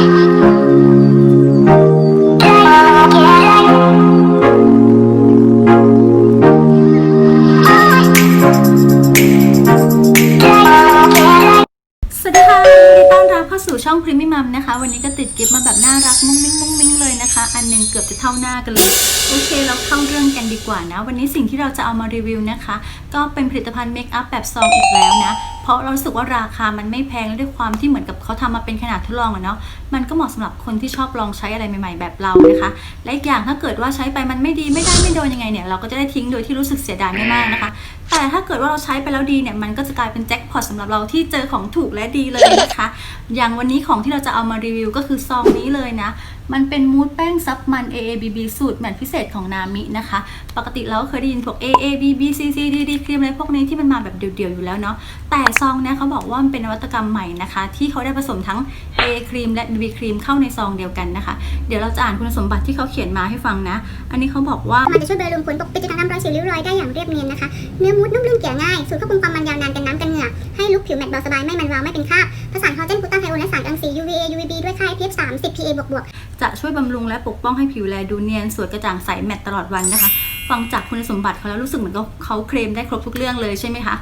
ส สู่ช่องพรีมิมัมนะคะ วันนี้ก็ติดกิฟต์มาแบบน่ารักมุ้งมิ้งมุ้งมิ้งเลยนะคะ อันหนึ่งเกือบจะเท่าหน้ากันเลย โอเค เราเข้าเรื่องกันดีกว่านะ วันนี้สิ่งที่เราจะเอามารีวิวนะคะ ก็เป็นผลิตภัณฑ์เมคอัพแบบซองอีกแล้วนะ เพราะเรารู้สึกว่าราคามันไม่แพงและด้วยความที่เหมือนกับเขาทำมาเป็นขนาดทดลองอะเนาะมันก็เหมาะสำหรับคนที่ชอบลองใช้อะไรใหม่ๆ แบบเรานะคะ และอีกอย่างถ้าเกิดว่าใช้ไปมันไม่ดีไม่ได้ไม่โดนยังไงเนี่ยเราก็จะได้ทิ้งโดยที่รู้สึกเสียดายไม่มากนะคะ แต่ถ้าเกิดว่าเราใช้ไปแล้วดีเนี่ยมันก็จะกลายเป็นแจ็คพอตสำหรับเราที่เจอของถูกและดีเลยนะคะ อย่างวันนี้ของที่เราจะเอามารีวิวก็คือซองนี้เลยนะ มันเป็นมูดแป้งซับมัน AABB สูตรแมทพิเศษของนามินะคะ ปกติเราก็เคยได้ยินพวก AABB CCDD ครีมอะไรพวกนี้ที่มันมาแบบเดี่ยวๆอยู่แล้วเนาะ แต่ซองเนี่ยเขาบอกว่ามันเป็นนวัตกรรมใหม่นะคะ ที่เขาได้ผสมทั้ง A ครีมและ BB ครีมเข้าในซองเดียวกันนะคะ เดี๋ยวเราจะอ่านคุณสมบัติที่เขาเขียนมาให้ฟังนะ อันนี้เขาบอกว่ามันจะช่วยเบลอรูขุมขนปกปิดจุดด่างดำรอยสิวริ้วรอยได้อย่างเรียบเนียนนะคะ เนื้อมูดนุ่มลื่นเกี่ยง่าย สูตรควบคุมความมันยาวนานกันน้ำกันเหงื่อ ให้ลุคผิวแมตต์เบาสบายไม่มันวาวไม่เป็นคราบผสานคอลลาเจนกูตาไทโอนและสารรังสี UVA UVB ด้วยค่า SPF 30 PA บวกบวกจะช่วยบำรุงและปกป้องให้ผิวแลดูเนียน สวยกระจ่างใสแมตต์ตลอดวันนะคะ ฟังจากคุณสมบัติเขาแล้วรู้สึกเหมือนกับเขาเคลมได้ครบทุกเรื่องเลยใช่ไหมคะ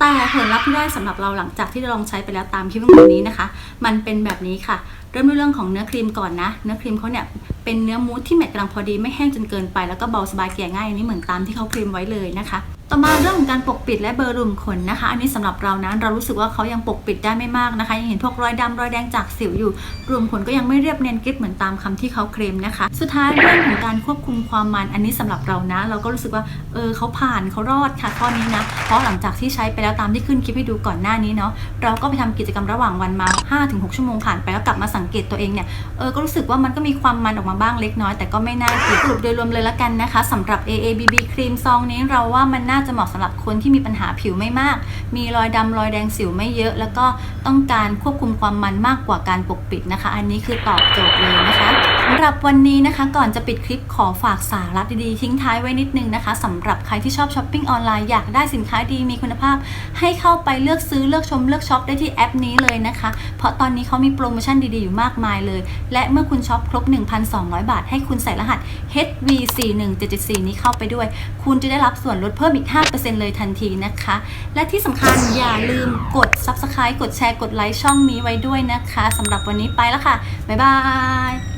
แต่ผลลัพธ์ที่ได้สำหรับเราหลังจากที่ลองใช้ไปแล้วตามคลิปวิดีโอนี้นะคะ มันเป็นแบบนี้ค่ะ ริ่มด้วยเรื่องของเนื้อครีมก่อนนะ เนื้อครีมเขาเนี่ยเป็นเนื้อมูสที่แมตต์กำลังพอดีไม่แห้งจนเกินไปแล้วก็เบาสบายเกลี่ยง่ายอันนี้เหมือนตามที่เขาครีมไว้เลยนะคะต่อมาเรื่องของการปกปิดและเบลอรุมขนนะคะ อันนี้สำหรับเรานะเรารู้สึกว่าเขายังปกปิดได้ไม่มากนะคะ ยังเห็นพวกรอยดำรอยแดงจากสิวอยู่รวมขนก็ยังไม่เรียบเนียนกริบเหมือนตามคำที่เขาเคลมนะคะ สุดท้ายเรื่องของการควบคุมความมันอันนี้สำหรับเรานะ เราก็รู้สึกว่าเออเขาผ่านเขารอดค่ะข้อนี้นะ เพราะหลังจากที่ใช้ไปแล้วตามที่ขึ้นคลิปให้ดูก่อนหน้านี้เนาะเราก็ไปทำกิจกรรมระหว่างวันมา 5-6 ชั่วโมงผ่านไปแล้วกลับมาสังเกตตัวเองเนี่ยเออก็รู้สึกว่ามันก็มีความมันออกมาบ้างเล็กน้อยแต่ก็ไม่น่าเกลียดสรุปโดยรวมเลยละกันนะคะสำหรับ AABB ครีมซองนี้เราว่ามันน่าจะเหมาะสำหรับคนที่มีปัญหาผิวไม่มาก มีรอยดำรอยแดงสิวไม่เยอะ แล้วก็ต้องการควบคุมความมันมากกว่าการปกปิดนะคะ อันนี้คือตอบโจทย์เลยนะคะำหรับวันนี้นะคะ ก่อนจะปิดคลิปขอฝากสาระดีๆทิ้งท้ายไว้นิดนึงนะคะสำหรับใครที่ชอบช้อปปิ้งออนไลน์อยากได้สินค้าดีมีคุณภาพ ให้เข้าไปเลือกซื้อเลือกชมเลือกช็อปได้ที่แอปนี้เลยนะคะ เพราะตอนนี้เขามีโปรโมชั่นดีๆอยู่มากมายเลย และเมื่อคุณช็อปครบ 1,200 บาท ให้คุณใส่รหัส HV41774 นี้เข้าไปด้วย คุณจะได้รับส่วนลดเพิ่มอีก 5%เลยทันทีนะคะ และที่สำคัญอย่าลืมกด Subscribe กดแชร์กดไลค์ช่องนี้ไว้ด้วยนะคะสำหรับวันนี้ไปแล้วค่ะบ๊ายบาย